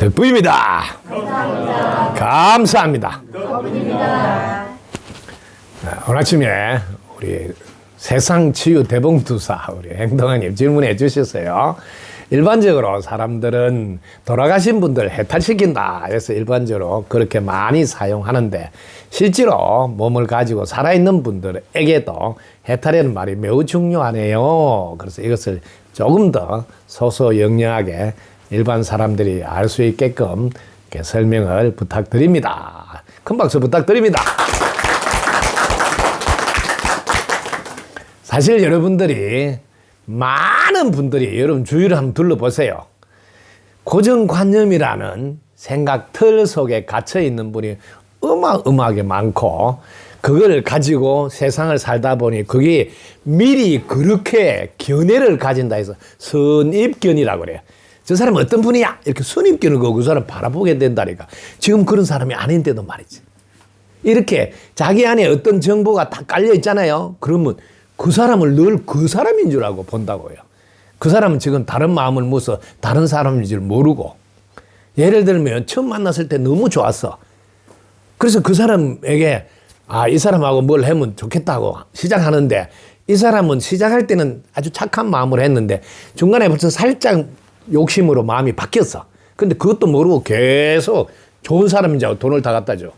덕부입니다. 감사합니다. 아, 오늘 아침에 우리 세상 치유 대봉투사 우리 행동아님 질문해 주셨어요. 일반적으로 사람들은 돌아가신 분들 해탈시킨다 해서 일반적으로 그렇게 많이 사용하는데 실제로 몸을 가지고 살아있는 분들에게도 해탈이라는 말이 매우 중요하네요. 그래서 이것을 조금 더 소소영령하게 일반 사람들이 알 수 있게끔 설명을 부탁드립니다. 큰 박수 부탁드립니다. 사실 여러분들이 많은 분들이 여러분 주위를 한번 둘러보세요. 고정관념이라는 생각 틀 속에 갇혀 있는 분이 어마어마하게 많고 그걸 가지고 세상을 살다 보니 그게 미리 그렇게 견해를 가진다 해서 선입견이라고 그래요. 저 사람 어떤 분이야? 이렇게 선입견을 거고 그 사람 바라보게 된다니까. 지금 그런 사람이 아닌데도 말이지. 이렇게 자기 안에 어떤 정보가 다 깔려 있잖아요. 그러면 그 사람을 늘 그 사람인 줄 알고 본다고요. 그 사람은 지금 다른 마음을 먹어서 다른 사람인 줄 모르고. 예를 들면 처음 만났을 때 너무 좋았어. 그래서 그 사람에게 아, 이 사람하고 뭘 하면 좋겠다고 시작하는데 이 사람은 시작할 때는 아주 착한 마음으로 했는데 중간에 벌써 살짝 욕심으로 마음이 바뀌었어. 근데 그것도 모르고 계속 좋은 사람인 줄 알고 돈을 다 갖다 줘.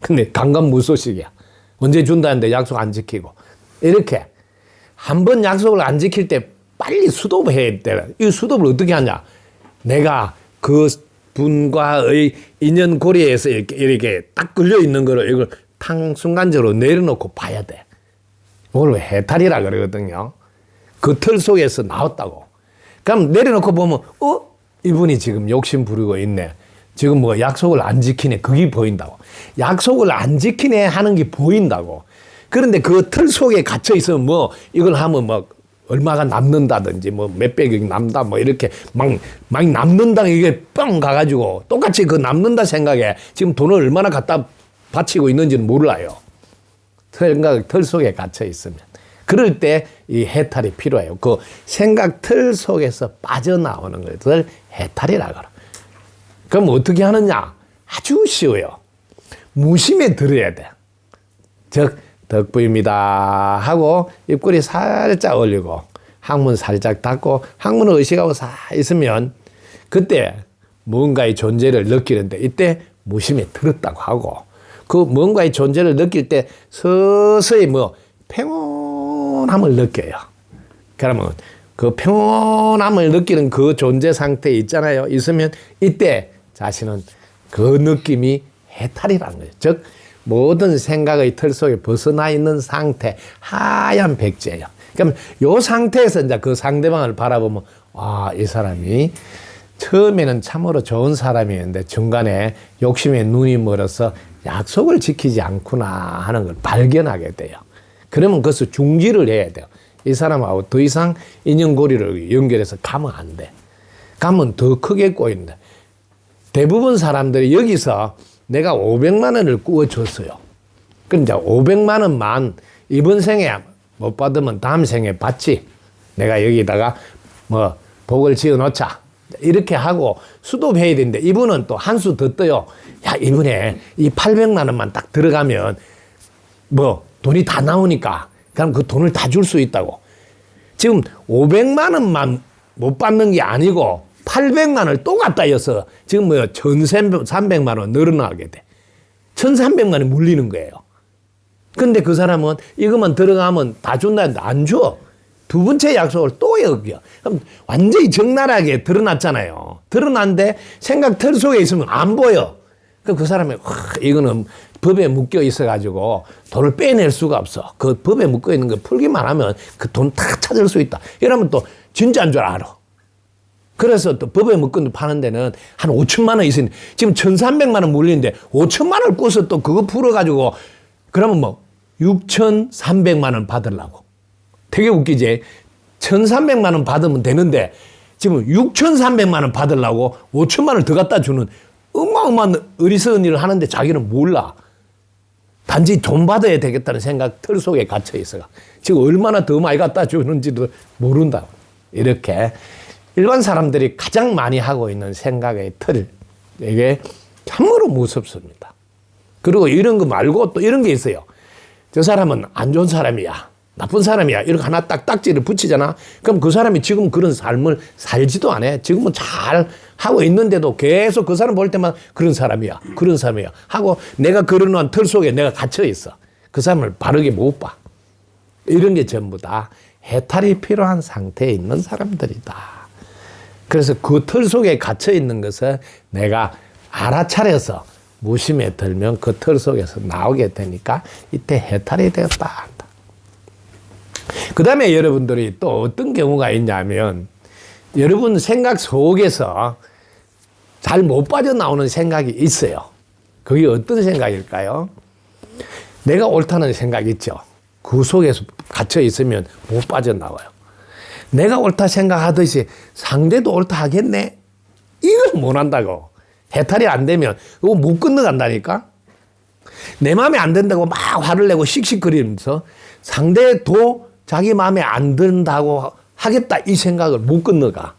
근데 강간 무소식이야. 언제 준다는데 약속 안 지키고. 이렇게 한 번 약속을 안 지킬 때 빨리 수도해야 돼. 이 수도를 어떻게 하냐? 내가 그 분과의 인연 고리에서 이렇게, 이렇게 딱 걸려 있는 거를 이걸 탕 순간적으로 내려놓고 봐야 돼. 이걸 해탈이라 그러거든요. 그 틀 속에서 나왔다고. 그럼 내려놓고 보면, 어? 이분이 지금 욕심 부리고 있네. 지금 뭐 약속을 안 지키네. 그게 보인다고. 약속을 안 지키네 하는 게 보인다고. 그런데 그 틀 속에 갇혀 있으면 뭐 이걸 하면 뭐 얼마가 남는다든지 뭐 몇백이 남다 뭐 이렇게 막, 막 남는다 이게 뻥 가가지고 똑같이 그 남는다 생각에 지금 돈을 얼마나 갖다 바치고 있는지는 몰라요. 생각 틀 속에 갇혀 있으면. 그럴 때 이 해탈이 필요해요. 그 생각 틀 속에서 빠져나오는 것을 해탈이라 그러. 그럼 어떻게 하느냐? 아주 쉬워요. 무심에 들어야 돼. 즉, 덕부입니다. 하고 입꼬리 살짝 올리고 항문 살짝 닫고 항문을 의식하고 사 있으면 그때 뭔가의 존재를 느끼는데 이때 무심에 들었다고 하고 그 뭔가의 존재를 느낄 때 서서히 뭐 평온함을 느껴요. 그러면 그 평온함을 느끼는 그 존재 상태에 있잖아요. 있으면 이때 자신은 그 느낌이 해탈이라는 거예요. 즉, 모든 생각의 틀 속에 벗어나 있는 상태, 하얀 백지예요. 그럼 요 상태에서 이제 그 상대방을 바라보면, 아, 이 사람이 처음에는 참으로 좋은 사람이었는데 중간에 욕심에 눈이 멀어서 약속을 지키지 않구나 하는 걸 발견하게 돼요. 그러면 그것을 중지를 해야 돼요. 이 사람하고 더 이상 인연고리를 연결해서 가면 안 돼. 가면 더 크게 꼬인다. 대부분 사람들이 여기서 내가 500만 원을 구워줬어요. 그럼 이제 500만 원만 이번 생에 못 받으면 다음 생에 받지. 내가 여기다가 뭐 복을 지어 놓자. 이렇게 하고 수도해야 되는데 이분은 또 한 수 더 떠요. 야, 이분에 이 800만 원만 딱 들어가면 뭐 돈이 다 나오니까 그럼 그 돈을 다 줄 수 있다고. 지금 500만 원만 못 받는 게 아니고 800만 원을 또 갖다 이어서 지금 뭐 1300만 원 늘어나게 돼. 1300만 원이 물리는 거예요. 근데 그 사람은 이것만 들어가면 다 준다는데 안 줘. 두 번째 약속을 또 어겨. 그럼 완전히 적나라하게 드러났잖아요. 드러난데 생각 틀 속에 있으면 안 보여. 그 사람이, 와, 이거는 법에 묶여 있어가지고 돈을 빼낼 수가 없어. 그 법에 묶여 있는 거 풀기만 하면 그 돈 다 찾을 수 있다. 이러면 또 진짜인 줄 알아. 그래서 또 법에 묶은 파는 데는 한 5천만 원 있으니 지금 1,300만 원 물리는데 5천만 원을 꿔서 또 그거 풀어가지고 그러면 뭐 6,300만 원 받으려고. 되게 웃기지? 1,300만 원 받으면 되는데 지금 6,300만 원 받으려고 5천만 원을 더 갖다 주는 어마어마한 어리석은 일을 하는데 자기는 몰라. 단지 돈 받아야 되겠다는 생각 틀 속에 갇혀 있어. 지금 얼마나 더 많이 갖다 주는지도 모른다. 이렇게 일반 사람들이 가장 많이 하고 있는 생각의 틀, 이게 참으로 무섭습니다. 그리고 이런 거 말고 또 이런 게 있어요. 저 사람은 안 좋은 사람이야. 나쁜 사람이야. 이렇게 하나 딱 딱지를 붙이잖아. 그럼 그 사람이 지금 그런 삶을 살지도 않아. 지금은 잘 하고 있는데도 계속 그 사람 볼 때만 그런 사람이야. 그런 사람이야. 하고 내가 그러는 틀 속에 내가 갇혀 있어. 그 사람을 바르게 못 봐. 이런 게 전부 다 해탈이 필요한 상태에 있는 사람들이다. 그래서 그 틀 속에 갇혀 있는 것을 내가 알아차려서 무심에 들면 그 틀 속에서 나오게 되니까 이때 해탈이 되었다. 그 다음에 여러분들이 또 어떤 경우가 있냐면 여러분 생각 속에서 잘 못 빠져나오는 생각이 있어요. 그게 어떤 생각일까요? 내가 옳다는 생각 있죠. 그 속에서 갇혀 있으면 못 빠져나와요. 내가 옳다 생각하듯이 상대도 옳다 하겠네? 이걸 못 한다고. 해탈이 안 되면 이거 못 건너간다니까? 내 마음에 안 든다고 막 화를 내고 씩씩거리면서 상대도 자기 마음에 안 든다고 하겠다 이 생각을 못 건너가.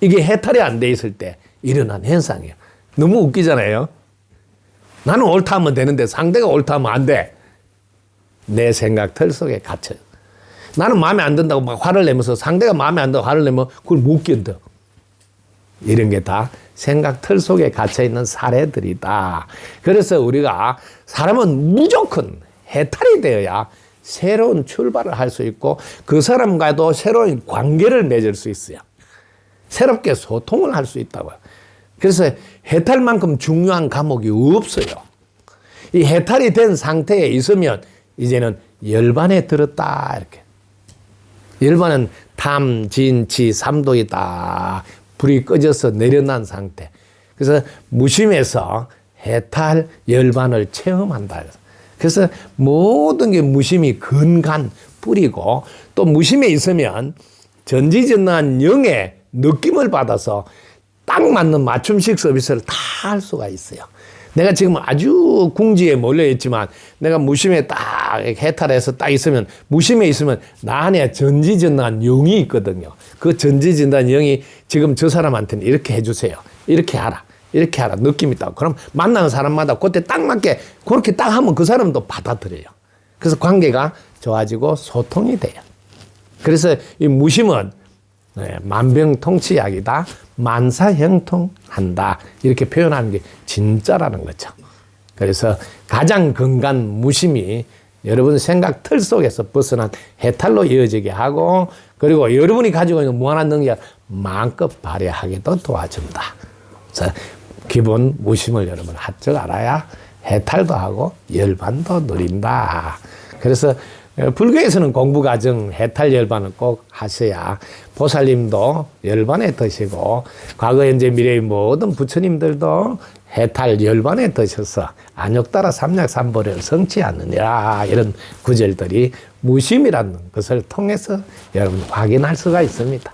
이게 해탈이 안 돼 있을 때 일어난 현상이에요. 너무 웃기잖아요. 나는 옳다 하면 되는데 상대가 옳다 하면 안 돼. 내 생각 틀 속에 갇혀. 나는 마음에 안 든다고 막 화를 내면서 상대가 마음에 안 든다고 화를 내면 그걸 못 견뎌. 이런 게 다 생각 틀 속에 갇혀 있는 사례들이다. 그래서 우리가 사람은 무조건 해탈이 되어야 새로운 출발을 할 수 있고 그 사람과도 새로운 관계를 맺을 수 있어요. 새롭게 소통을 할 수 있다고요. 그래서 해탈만큼 중요한 과목이 없어요. 이 해탈이 된 상태에 있으면 이제는 열반에 들었다 이렇게. 열반은 탐, 진, 치, 삼도이다. 불이 꺼져서 내려난 상태. 그래서 무심해서 해탈 열반을 체험한다. 그래서 모든 게 무심이 근간 뿌리고 또 무심에 있으면 전지전능한 영의 느낌을 받아서 딱 맞는 맞춤식 서비스를 다 할 수가 있어요. 내가 지금 아주 궁지에 몰려 있지만 내가 무심에 딱 해탈해서 딱 있으면 무심에 있으면 나 안에 전지전능한 영이 있거든요. 그 전지전능한 영이 지금 저 사람한테는 이렇게 해주세요. 이렇게 하라. 이렇게 하라. 느낌 있다고. 그럼 만나는 사람마다 그때 딱 맞게 그렇게 딱 하면 그 사람도 받아들여요. 그래서 관계가 좋아지고 소통이 돼요. 그래서 이 무심은 네, 만병통치약이다. 만사형통한다. 이렇게 표현하는 게 진짜라는 거죠. 그래서 가장 근간 무심이 여러분 생각 틀 속에서 벗어난 해탈로 이어지게 하고 그리고 여러분이 가지고 있는 무한한 능력 마음껏 발휘하게 도 도와준다. 그래서 기본 무심을 여러분 합적 알아야 해탈도 하고 열반도 누린다. 그래서 어, 불교에서는 공부 과정 해탈 열반을 꼭 하셔야 보살님도 열반에 드시고 과거 현재 미래의 모든 부처님들도 해탈 열반에 드셔서 안욕 따라 삼약 삼보를 성취 않느니라 이런 구절들이 무심이라는 것을 통해서 여러분 확인할 수가 있습니다.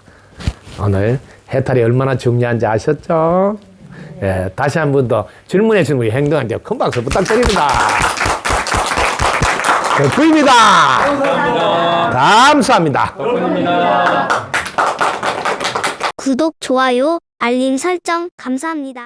오늘 해탈이 얼마나 중요한지 아셨죠? 예, 다시 한 번 더 질문해 주신 우리 행동한테 큰 박수 부탁드립니다. 덕분입니다. 감사합니다. 구독, 좋아요, 알림 설정 감사합니다.